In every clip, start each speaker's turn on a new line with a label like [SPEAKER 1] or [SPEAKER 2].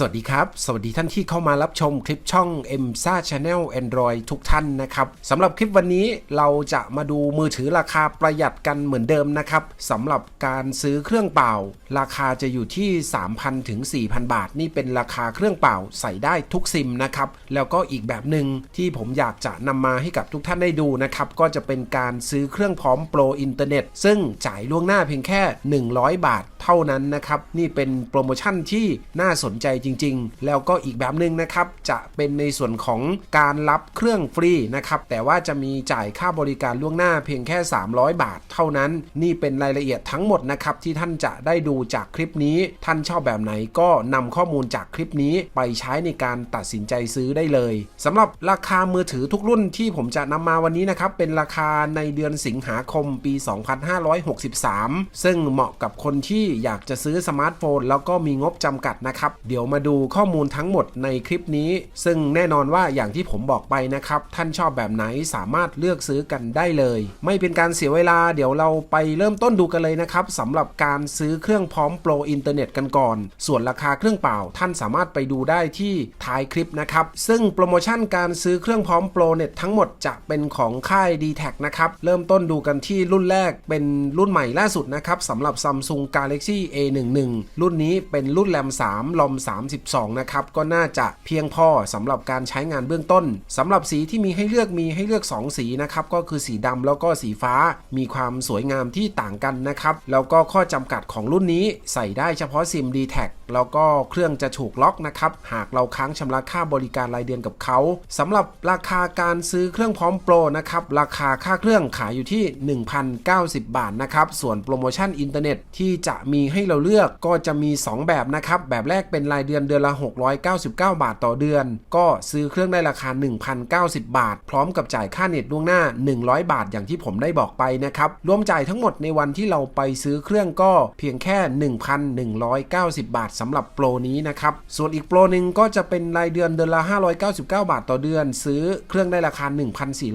[SPEAKER 1] สวัสดีครับ สวัสดีท่านที่เข้ามารับชมคลิปช่อง m s a Channel Android ทุกท่านนะครับสำหรับคลิปวันนี้เราจะมาดูมือถือราคาประหยัดกันเหมือนเดิมนะครับสำหรับการซื้อเครื่องเป่า ราคาจะอยู่ที่ 3,000ถึง4,000 บาท นี่เป็นราคาเครื่องเป่าใส่ได้ทุกซิมนะครับแล้วก็อีกแบบหนึ่งที่ผมอยากจะนำมาให้กับทุกท่านได้ดูนะครับก็จะเป็นการซื้อเครื่องพร้อมโปรอินเทอร์เน็ตซึ่งจ่ายล่วงหน้าเพียงแค่ 100 บาท ท่านั้นนะครับนี่เป็นโปรโมชั่นที่น่าสนใจจริง ๆ แล้วก็อีกแบบหนึ่งนะครับจะเป็นในส่วนของการรับเครื่องฟรีนะครับแต่ว่าจะมีจ่ายค่าบริการล่วงหน้าเพียงแค่ 300 บาทเท่านั้น นี่เป็นรายละเอียดทั้งหมดนะครับที่ท่านจะได้ดูจากคลิปนี้ ท่านชอบแบบไหนก็นำข้อมูลจากคลิปนี้ไปใช้ในการตัดสินใจซื้อได้เลยสำหรับราคามือถือทุกรุ่นที่ผมจะนำมาวันนี้นะครับเป็นราคาในเดือนสิงหาคมปี 2563 ซึ่งเหมาะกับคนที่อยากจะซื้อสมาร์ทโฟน แล้วก็มีงบจำกัดนะครับ เดี๋ยวมาดูข้อมูลทั้งหมดในคลิปนี้ ซึ่งแน่นอนว่าอย่างที่ผมบอกไปนะครับ ท่านชอบแบบไหนสามารถเลือกซื้อกันได้เลย ไม่เป็นการเสียเวลาเดี๋ยวเราไปเริ่มต้นดูกันเลยนะครับสำหรับการซื้อเครื่องพร้อมโปรอินเทอร์เน็ตกันก่อน ส่วนราคาเครื่องเปล่า ท่านสามารถไปดูได้ที่ท้ายคลิปนะครับซึ่งโปรโมชั่นการซื้อเครื่องพร้อมโปรเน็ตทั้งหมดจะเป็นของค่าย d t แทนะครับเริ่มต้นดูกันที่รุ่นแรกเป็นรุ่นใหม่ล่าสุดนะครับสำหรับ Samsung Galaxy A11 รุ่นนี้เป็นรุ่นแรม3ลอม 32 นะครับ ก็น่าจะเพียงพอสำหรับการใช้งานเบื้องต้นสำหรับสีที่มีให้เลือกมีให้เลือก 2 สีนะครับ ก็คือสีดำแล้วก็สีฟ้ามีความสวยงามที่ต่างกันนะครับ แล้วก็ข้อจำกัดของรุ่นนี้ใส่ได้เฉพาะซิม d t แทแล้วก็เครื่องจะถูกล็อกนะครับ หากเราค้างชำระค่าบริการรายเดือนกับเขาสำหรับราคาการซื้อเครื่องพร้อมโปรนะครับ ราคาค่าเครื่องขายอยู่ที่ 1,090 บาทนะครับ ส่วนโปรโมชั่นอินเทอร์เน็ตที่จะมีให้เราเลือกก็จะมี 2 แบบนะครับ แบบแรกเป็นรายเดือนเดือนละ 699 บาทต่อเดือน ก็ซื้อเครื่องได้ราคา 1,090 บาท พร้อมกับจ่ายค่าเน็ตล่วงหน้า 100 บาทอย่างที่ผมได้บอกไปนะครับรวมจ่ายทั้งหมดในวันที่เราไปซื้อเครื่องก็เพียงแค่ 1,190 บาทสำหรับโปรนี้นะครับส่วนอีกโปรหนึ่งก็จะเป็นรายเดือนเดือนละ 599 บาทต่อเดือน ซื้อเครื่องได้ราคา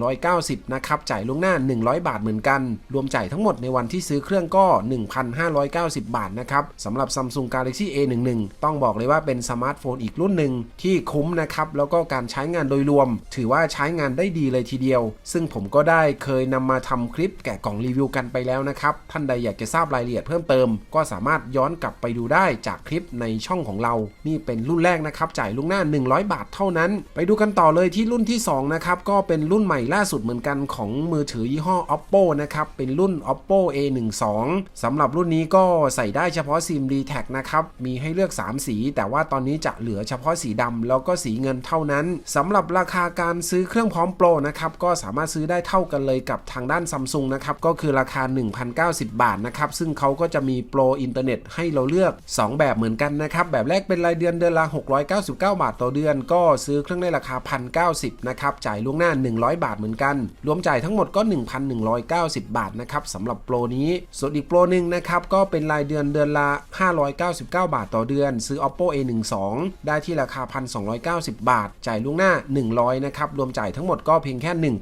[SPEAKER 1] 1,490 นะครับจ่ายล่วงหน้า 100 บาทเหมือนกัน รวมจ่ายทั้งหมดในวันที่ซื้อเครื่องก็ 1,590บาทนะครับสำหรับ Samsung Galaxy A11 ต้องบอกเลยว่าเป็นสมาร์ทโฟนอีกรุ่นหนึ่งที่คุ้มนะครับแล้วก็การใช้งานโดยรวม ถือว่าใช้งานได้ดีเลยทีเดียว ซึ่งผมก็ได้เคยนำมาทำคลิปแกะกล่องรีวิวกันไปแล้วนะครับท่านใดอยากจะทราบรายละเอียดเพิ่มเติม ก็สามารถย้อนกลับไปดูได้จากคลิปในช่องของเรา นี่เป็นรุ่นแรกนะครับจ่ายล่งหน้า 100 บาทเท่านั้น ไปดูกันต่อเลยที่รุ่นที่2นะครับก็เป็นรุ่นใหม่ล่าสุดเหมือนกันของมือถือยี่ห้อ oppo นะครับเป็นรุ่น oppo a12 สำหรับรุ่นนี้ก็ใส่ได้เฉพาะซิม d t แทนะครับ มีให้เลือก 3 สี แต่ว่าตอนนี้จะเหลือเฉพาะสีดำแล้วก็สีเงินเท่านั้นสำหรับราคาการซื้อเครื่องพร้อมโปรนะครับ ก็สามารถซื้อได้เท่ากันเลยกับทางด้านซัมซุงนะครับ ก็คือราคา 1,090 บาทนะครับ ซึ่งเขาก็จะมีโปรอินเทอร์เน็ตให้เราเลือก 2 แบบเหมือนกันนะครับ แบบแรกเป็นรายเดือนเดือนละ 699 บาทต่อเดือน ก็ซื้อเครื่องได้ราคา 1,090นะครับจ่ายล่วงหน้า 100 บาทเหมือนกัน รวมจ่ายทั้งหมดก็ 1,190 บาทนะครับสำหรับโปรนี้ส่วนอีกโปรหนึ่งนะครับก็เป็นรายเดือนเดือนละ 599 บาทต่อเดือน ซื้อ oppo a12 ได้ที่ราคา 1,290 บาท จ่ายล่วงหน้า 100 นะครับ รวมจ่ายทั้งหมดก็เพียงแค่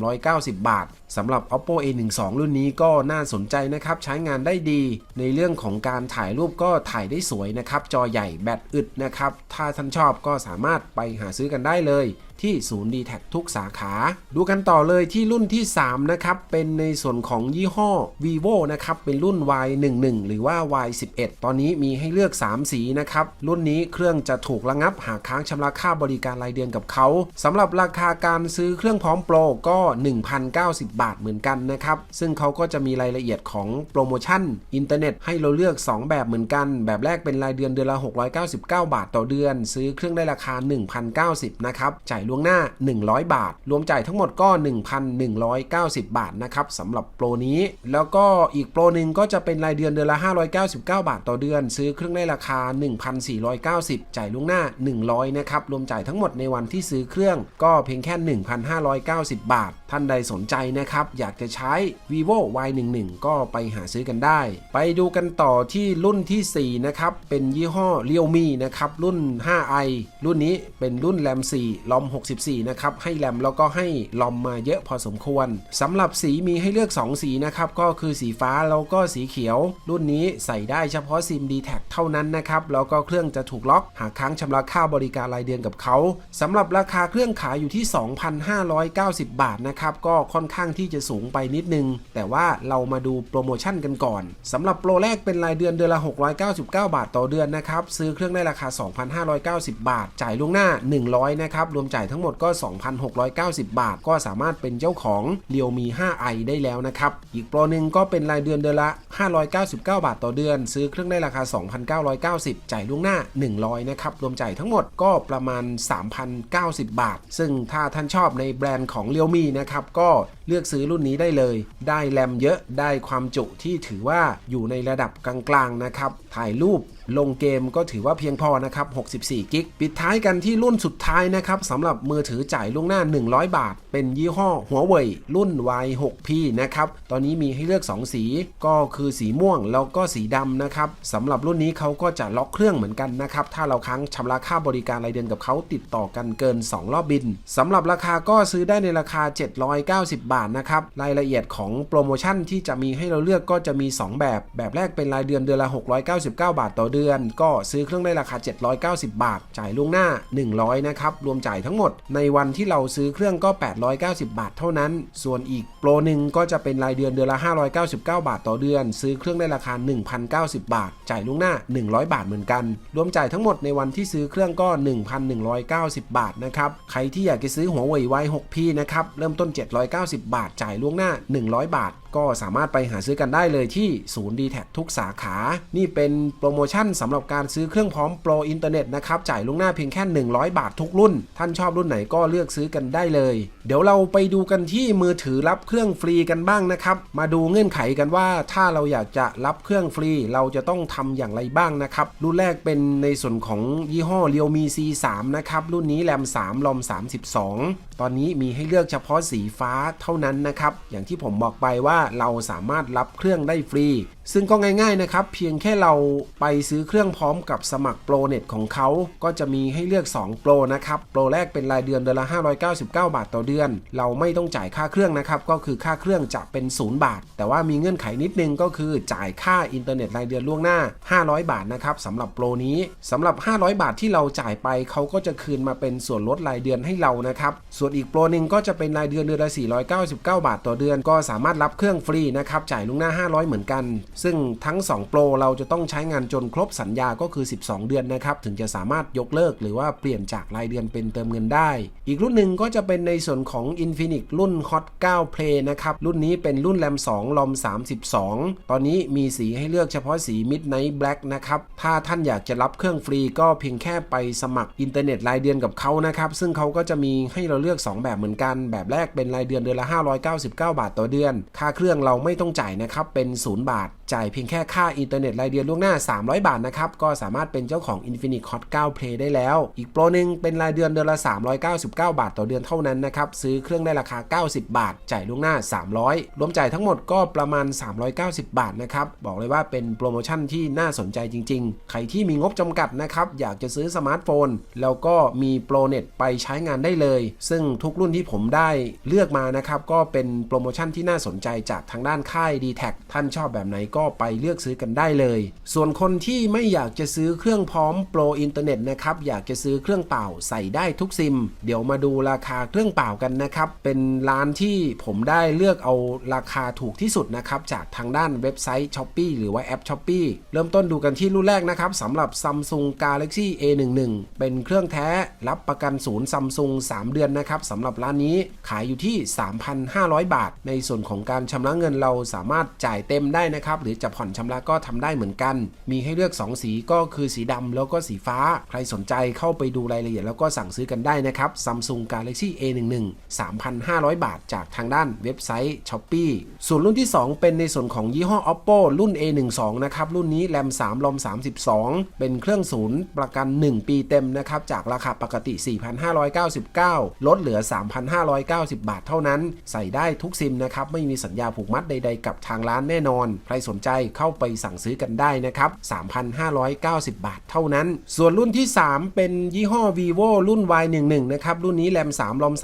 [SPEAKER 1] 1,390 บาทสำหรับ oppo a12 รุ่นนี้ก็น่าสนใจนะครับ ใช้งานได้ดี ในเรื่องของการถ่ายรูปก็ถ่ายได้สวยนะครับ จอใหญ่แบตอึดนะครับ ถ้าท่านชอบก็สามารถไปหาซื้อกันได้เลย ที่ศูนย์ d t แททุกสาขา ดูกันต่อเลยที่รุ่นที่ 3 นะครับ เป็นในส่วนของยี่ห้อ vivo นะครับ เป็นรุ่น y11 หรือว่า y11 ตอนนี้มีให้เลือก 3 สีนะครับ รุ่นนี้เครื่องจะถูกระงับหากค้างชำระค่าบริการรายเดือนกับเขาสำหรับราคาการซื้อเครื่องพร้อมโปรก็ 1,090บาทเหมือนกันนะครับ ซึ่งเขาก็จะมีรายละเอียดของโปรโมชั่นอินเทอร์เน็ตให้เราเลือก 2 แบบเหมือนกัน แบบแรกเป็นรายเดือนเดือนละ 699 บาทต่อเดือน ซื้อเครื่องได้ราคา 1,090 นะครับ จ่ายล่วงหน้า 100 บาท รวมจ่ายทั้งหมดก็ 1,190 บาทนะครับสำหรับโปรนี้ แล้วก็อีกโปรหนึ่งก็จะเป็นรายเดือนเดือนละ 599 บาทต่อเดือน ซื้อเครื่องได้ราคา 1,490 จ่ายล่วงหน้า 100 นะครับ รวมจ่ายทั้งหมดในวันที่ซื้อเครื่องก็เพียงแค่ 1,590 บาท ท่านใดสนใจนะนะครับ อยากจะใช้ vivo y11 ก็ไปหาซื้อกันได้ ไปดูกันต่อที่รุ่นทีสี่ 4 นะครับ เป็นยี่ห้อ realme นะครับ รุ่น 5i รุ่นนี้เป็นรุ่นแรม4ลอม 64 นะครับ ให้แรมแล้วก็ให้ลอมมาเยอะพอสมควรสำหรับสีมีให้เลือก 2 สีนะครับ ก็คือสีฟ้าแล้วก็สีเขียว รุ่นนี้ใส่ได้เฉพาะซิม d t แทเท่านั้นนะครับ แล้วก็เครื่องจะถูกล็อก หากค้างชำระค่าบริการรายเดือนกับเขาสำหรับราคาเครื่องขายอยู่ที่ 2,590 บาทนะครับ ก็ค่อนข้างที่จะสูงไปนิดนึง แต่ว่าเรามาดูโปรโมชั่นกันก่อนสำหรับโปรแรกเป็นรายเดือนเดือนละ 699 บาทต่อเดือนนะครับ ซื้อเครื่องได้ราคา 2,590 บาท จ่ายล่วงหน้า 100 นะครับ รวมจ่ายทั้งหมดก็ 2,690 บาท ก็สามารถเป็นเจ้าของ Realme 5i ได้แล้วนะครับ อีกโปรหนึ่งก็เป็นรายเดือนเดือนละ 599 บาทต่อเดือน ซื้อเครื่องได้ราคา 2,990 จ่ายล่วงหน้า 100 นะครับ รวมจ่ายทั้งหมดก็ประมาณ 3,090 บาท ซึ่งถ้าท่านชอบในแบรนด์ของ Realme นะครับก็เลือกซื้อรุ่นนี้ได้เลย ได้แรมเยอะได้ความจุที่ถือว่าอยู่ในระดับกลางๆนะครับ ถ่ายรูป ลงเกมก็ถือว่าเพียงพอนะครับ 64 กิก ปิดท้ายกันที่รุ่นสุดท้ายนะครับสำหรับมือถือจ่ายล่วงหน้า 100 บาท เป็นยี่ห้อหัวเว่ยรุ่น Y6P นะครับ ตอนนี้มีให้เลือก 2 สี ก็คือสีม่วงแล้วก็สีดำนะครับสำหรับรุ่นนี้เขาก็จะล็อกเครื่องเหมือนกันนะครับ ถ้าเราค้างชำระค่าบริการรายเดือนกับเขาติดต่อกันเกิน 2 รอบบินสำหรับราคาก็ซื้อได้ในราคา 790 บาทนะครับ รายละเอียดของโปรโมชั่นที่จะมีให้เราเลือกก็จะมี 2 แบบ แบบแรกเป็นรายเดือนเดือนละ 699 บาทต่อเดือน ก็ซื้อเครื่องได้ราคา 790 บาท จ่ายล่วงหน้า 100 นะครับ รวมจ่ายทั้งหมด ในวันที่เราซื้อเครื่องก็ 890 บาทเท่านั้น ส่วนอีกโปรหนึ่งก็จะเป็นรายเดือนเดือนละ 599 บาทต่อเดือน ซื้อเครื่องได้ราคา 1,090 บาท จ่ายล่วงหน้า 100 บาทเหมือนกัน รวมจ่ายทั้งหมดในวันที่ซื้อเครื่องก็ 1,190 บาทนะครับ ใครที่อยากจะซื้อหัวเว่ย Y6P นะครับ เริ่มต้น 790 บาท จ่ายล่วงหน้า 100 บาท ก็สามารถไปหาซื้อกันได้เลยที่ศูนย์ d t แททุกสาขา นี่เป็นโปรโมชั่นสำหรับการซื้อเครื่องพร้อมโปรอินเทอร์เน็ตนะครับ จ่ายล่วงหน้าเพียงแค่ 100 บาททุกรุ่น ท่านชอบรุ่นไหนก็เลือกซื้อกันได้เลย เดี๋ยวเราไปดูกันที่มือถือรับเครื่องฟรีกันบ้างนะครับ มาดูเงื่อนไขกันว่าถ้าเราอยากจะรับเครื่องฟรี เราจะต้องทำอย่างไรบ้างนะครับ รุ่นแรกเป็นในส่วนของยี่ห้อ Realme C3 นะครับ รุ่นนี้แรม3รอม 32 ตอนนี้มีให้เลือกเฉพาะสีฟ้าเท่านั้นนะครับ อย่างที่ผมบอกไปว่าเราสามารถรับเครื่องได้ฟรี ซึ่งก็ง่ายๆนะครับ เพียงแค่เราไปซื้อเครื่องพร้อมกับสมัครโปรเน็ตของเขา ก็จะมีให้เลือก 2 โปรนะครับ โปรแรกเป็นรายเดือนเดือนละ 599 บาทต่อเดือน เราไม่ต้องจ่ายค่าเครื่องนะครับ ก็คือค่าเครื่องจะเป็น 0 บาท แต่ว่ามีเงื่อนไขนิดนึงก็คือจ่ายค่าอินเทอร์เน็ตรายเดือนล่วงหน้า 500 บาทนะครับสำหรับโปรนี้สำหรับ 500 บาทที่เราจ่ายไปเขาก็จะคืนมาเป็นส่วนลดรายเดือนให้เรานะครับ ส่วนอีกโปรหนึ่งก็จะเป็นรายเดือนเดือนละ 499 บาทต่อเดือน ก็สามารถรับเครื่องฟรีนะครับจ่ายล่วงหน้า 500 เหมือนกันซึ่งทั้ง 2 โปรเราจะต้องใช้งานจนครบสัญญาก็คือ 12 เดือนนะครับ ถึงจะสามารถยกเลิกหรือว่าเปลี่ยนจากรายเดือนเป็นเติมเงินได้ อีกรุ่นหนึ่งก็จะเป็นในส่วนของ Infinix รุ่น Hot 9 Play นะครับ รุ่นนี้เป็นรุ่นแรม 2 ลอม 32 ตอนนี้มีสีให้เลือกเฉพาะสี Midnight Black นะครับ ถ้าท่านอยากจะรับเครื่องฟรีก็เพียงแค่ไปสมัครอินเทอร์เน็ตรายเดือนกับเขานะครับ ซึ่งเขาก็จะมีให้เราเลือก 2 แบบเหมือนกัน แบบแรกเป็นรายเดือนเดือนละ 599 บาทต่อเดือน ค่าเครื่องเราไม่ต้องจ่ายนะครับเป็น 0 บาทจ่ายเพียงแค่ค่าอินเทอร์เน็ตรายเดือนล่วงหน้า 300 บาทนะครับ ก็สามารถเป็นเจ้าของ Infinix Hot 9 Play ได้แล้ว อีกโปรหนึ่งเป็นรายเดือนเดือนละ 399 บาท ต่อเดือนเท่านั้นนะครับ ซื้อเครื่องได้ราคา 90 บาท จ่ายล่วงหน้า 300 รวมจ่ายทั้งหมดก็ประมาณ 390 บาทนะครับ บอกเลยว่าเป็นโปรโมชั่นที่น่าสนใจจริง ๆ ใครที่มีงบจำกัดนะครับ อยากจะซื้อสมาร์ทโฟน แล้วก็มีโปรเน็ตไปใช้งานได้เลย ซึ่งทุกรุ่นที่ผมได้เลือกมานะครับ ก็เป็นโปรโมชั่นที่น่าสนใจจากทางด้านค่าย d t แทท่านชอบแบบไหนก็ไปเลือกซื้อกันได้เลย ส่วนคนที่ไม่อยากจะซื้อเครื่องพร้อมโปรอินเทอร์เน็ตนะครับอยากจะซื้อเครื่องเป่าใส่ได้ทุกซิม เดี๋ยวมาดูราคาเครื่องเป่ากันนะครับเป็นร้านที่ผมได้เลือกเอาราคาถูกที่สุดนะครับจากทางด้านเว็บไซต์ s h อ p e e หรือว่าแอป s h อ p e e เริ่มต้นดูกันที่รุ่นแรกนะครับสำหรับ Samsung Galaxy A11 เป็นเครื่องแท้รับประกันศูนย์ Samsung 3เดือนนะครับสำหรับร้านนี้ขายอยู่ที่ 3,500 บาท ในส่วนของการชำระเงินเราสามารถจ่ายเต็มได้นะครับหรือจะผ่อนชำระก็ทำได้เหมือนกัน มีให้เลือก 2 สีก็คือสีดำแล้วก็สีฟ้า ใครสนใจเข้าไปดูรายละเอียดแล้วก็สั่งซื้อกันได้นะครับ Samsung Galaxy A11 3,500 บาท จากทางด้านเว็บไซต์ Shopee ส่วนรุ่นที่ 2 เป็นในส่วนของยี่ห้อ Oppo รุ่น A12 นะครับ รุ่นนี้แรม3รอม32 เป็นเครื่องศูนย์ประกัน 1 ปีเต็มนะครับ จากราคาปกติ 4,599 ลดเหลือ 3,590 บาทเท่านั้น ใส่ได้ทุกซิมนะครับ ไม่มีสัญญาผูกมัดใดๆ กับทางร้านแน่นอน ใครสนใจเข้าไปสั่งซื้อกันได้นะครับ 3,590 บาทเท่านั้น ส่วนรุ่นที่ 3 เป็นยี่ห้อ vivo รุ่น Y11 นะครับ รุ่นนี้แรม3รอม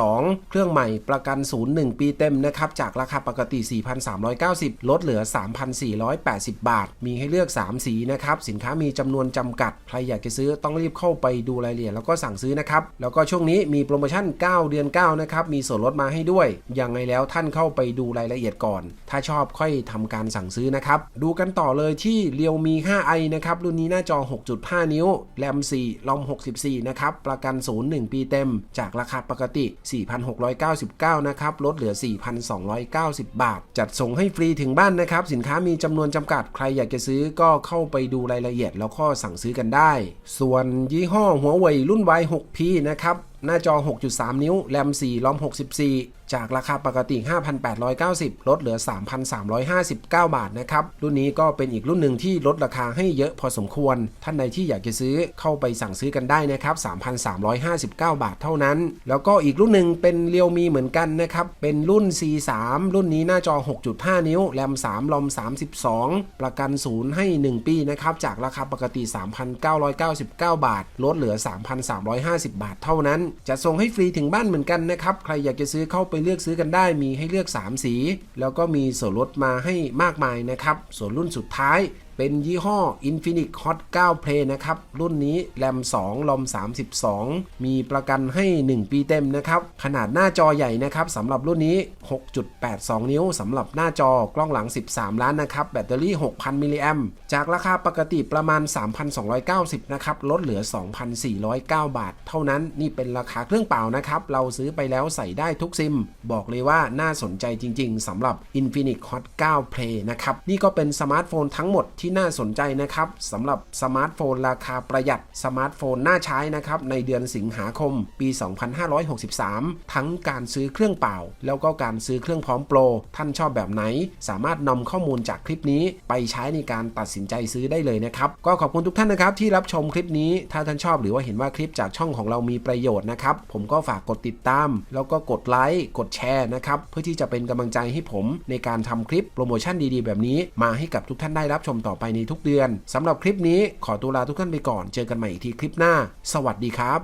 [SPEAKER 1] 32 เครื่องใหม่ประกันศูนย์1ปีเต็มนะครับ จากราคาปกติ 4,390 ลดเหลือ 3,480 บาท มีให้เลือก 3 สีนะครับ สินค้ามีจำนวนจำกัด ใครอยากจะซื้อต้องรีบเข้าไปดูรายละเอียดแล้วก็สั่งซื้อนะครับ แล้วก็ช่วงนี้มีโปรโมชั่น 9 เดือน 9 นะครับ มีส่วนลดมาให้ด้วย ยังไงแล้วท่านเข้าไปดูรายละเอียดก่อน ถ้าชอบค่อยทำการสั่งซื้อนะครับ ดูกันต่อเลยที่ Realme 5i นะครับ รุ่นนี้หน้าจอ 6.5 นิ้ว แรม4รอม 64 นะครับ ประกันศูนย์1ปีเต็ม จากราคาปกติ 4,699 นะครับ ลดเหลือ 4,290 บาท จัดส่งให้ฟรีถึงบ้านนะครับ สินค้ามีจำนวนจำกัด ใครอยากจะซื้อก็เข้าไปดูรายละเอียด แล้วก็สั่งซื้อกันได้ ส่วนยี่ห้อหัวเว่ยรุ่น Y6P นะครับ หน้าจอ 6.3 นิ้ว แรม4รอม 64 จากราคาปกติ 5,890 ลดเหลือ 3,359 บาทนะครับ รุ่นนี้ก็เป็นอีกรุ่นหนึ่งที่ลดราคาให้เยอะพอสมควร ท่านใดที่อยากจะซื้อเข้าไปสั่งซื้อกันได้นะครับ 3,359 บาทเท่านั้น แล้วก็อีกรุ่นหนึ่งเป็นเรียวมีเหมือนกันนะครับ เป็นรุ่น C3 รุ่นนี้หน้าจอ 6.5 นิ้ว แรม3รอม 32 ประกันศูนย์ให้ 1 ปีนะครับ จากราคาปกติ 3,999 บาท ลดเหลือ 3,350 บาทเท่านั้น จะส่งให้ฟรีถึงบ้านเหมือนกันนะครับ ใครอยากจะซื้อเข้าไปเลือกซื้อกันได้มีให้เลือก 3 สี แล้วก็มีส่วนลดมาให้มากมายนะครับ ส่วนรุ่นสุดท้าย เป็นยี่ห้อ Infinix Hot 9 Play นะครับ รุ่นนี้แรม2รอม 32 มีประกันให้ 1 ปีเต็มนะครับ ขนาดหน้าจอใหญ่นะครับสำหรับรุ่นนี้ 6.82 นิ้วสำหรับหน้าจอกล้องหลัง 13 ล้านนะครับ แบตเตอรี่ 6,000 มิลลิแอมจากราคาปกติประมาณ 3,290 นะครับ ลดเหลือ 2,409 บาท เท่านั้นนี่เป็นราคาเครื่องเปล่านะครับ เราซื้อไปแล้วใส่ได้ทุกซิม บอกเลยว่าน่าสนใจจริง ๆสำหรับ Infinix Hot 9 Play นะครับ นี่ก็เป็นสมาร์ทโฟนทั้งหมดที่น่าสนใจนะครับสำหรับสมาร์ทโฟนราคาประหยัดสมาร์ทโฟนน่าใช้นะครับในเดือนสิงหาคมปี 2563 ทั้งการซื้อเครื่องเปล่า แล้วก็การซื้อเครื่องพร้อมโปร ท่านชอบแบบไหน สามารถนำข้อมูลจากคลิปนี้ไปใช้ในการตัดสินใจซื้อได้เลยนะครับ ก็ขอบคุณทุกท่านนะครับที่รับชมคลิปนี้ ถ้าท่านชอบหรือว่าเห็นว่าคลิปจากช่องของเรามีประโยชน์นะครับ ผมก็ฝากกดติดตาม แล้วก็กดไลค์ กดแชร์นะครับ เพื่อที่จะเป็นกำลังใจให้ผมในการทำคลิปโปรโมชั่นดีๆ แบบนี้มาให้กับทุกท่านได้รับชมต่อต่อไปในทุกเดือนสำหรับคลิปนี้ขอตัวลาทุกท่านไปก่อน เจอกันใหม่อีกทีคลิปหน้า สวัสดีครับ